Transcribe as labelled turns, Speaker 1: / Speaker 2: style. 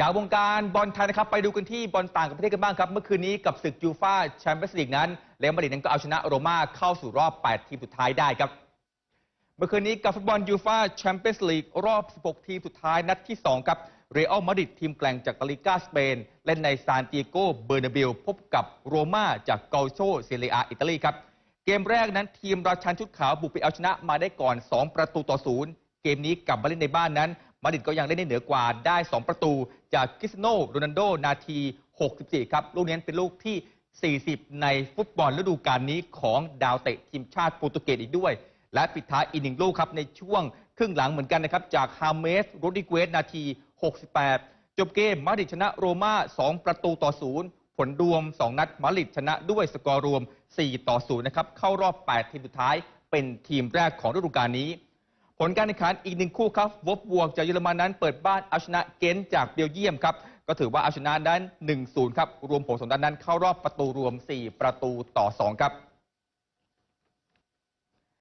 Speaker 1: จากวงการบอลไทยนะครับไปดูกันที่บอลต่างประเทศกันบ้างครับ เมื่อคืนนี้กับศึกยูฟ่าแชมเปี้ยนส์ลีกนั้นเรอัลมาดริดนั้นก็เอาชนะโรม่าเข้าสู่รอบ 8 ทีมสุดท้ายได้ครับ เมื่อคืนนี้กับฟุตบอลยูฟ่าแชมเปี้ยนส์ลีกรอบ 16 ทีมสุดท้ายนัดที่ 2 ครับเรอัลมาดริดทีมแกล่งจากลาลิกาสเปน เล่นในซานติโกเบอร์นาบิลพบกับโรม่าจากเกาโชเซเรียอิตาลีครับเกมแรกนั้นทีมราชันชุดขาวบุกไปเอาชนะมาได้ก่อน 2 ประตูต่อศูนย์เกมนี้กลับมาเล่นในบ้านนั้น มาดริดก็ยังเล่นได้เหนือกว่าได้ 2 ประตู จากคริสโนโรนัลโด นาที 64 ครับ ลูกนี้เป็นลูกที่ 40 ในฟุตบอลฤดูกาลนี้ของดาวเตะทีมชาติโปรตุเกสอีกด้วย และปิดท้ายอีกหนึ่งลูกครับในช่วงครึ่งหลังเหมือนกันนะครับ จากฮาเมสโรดิเกสนาที 68 จบเกมมาดริดชนะโรม่า 2 ประตูต่อศูนย์ผลรวม 2 นัดมาดริดชนะด้วยสกอร์รวม 4 ต่อ 0 นะครับ เข้ารอบ 8 ทีมสุดท้ายเป็นทีมแรกของฤดูกาลนี้ ผลการแข่งขันอีกหนึ่งคู่ครับวบบวกจากเยอรมันนั้นเปิดบ้านเอาชนะเกนจากเบลเยียมครับ ก็ถือว่าเอาชนะนั้น 1-0 ครับ รวมผลสองนัดนั้นเข้ารอบประตูรวม 4 ประตูต่อ 2 ครับ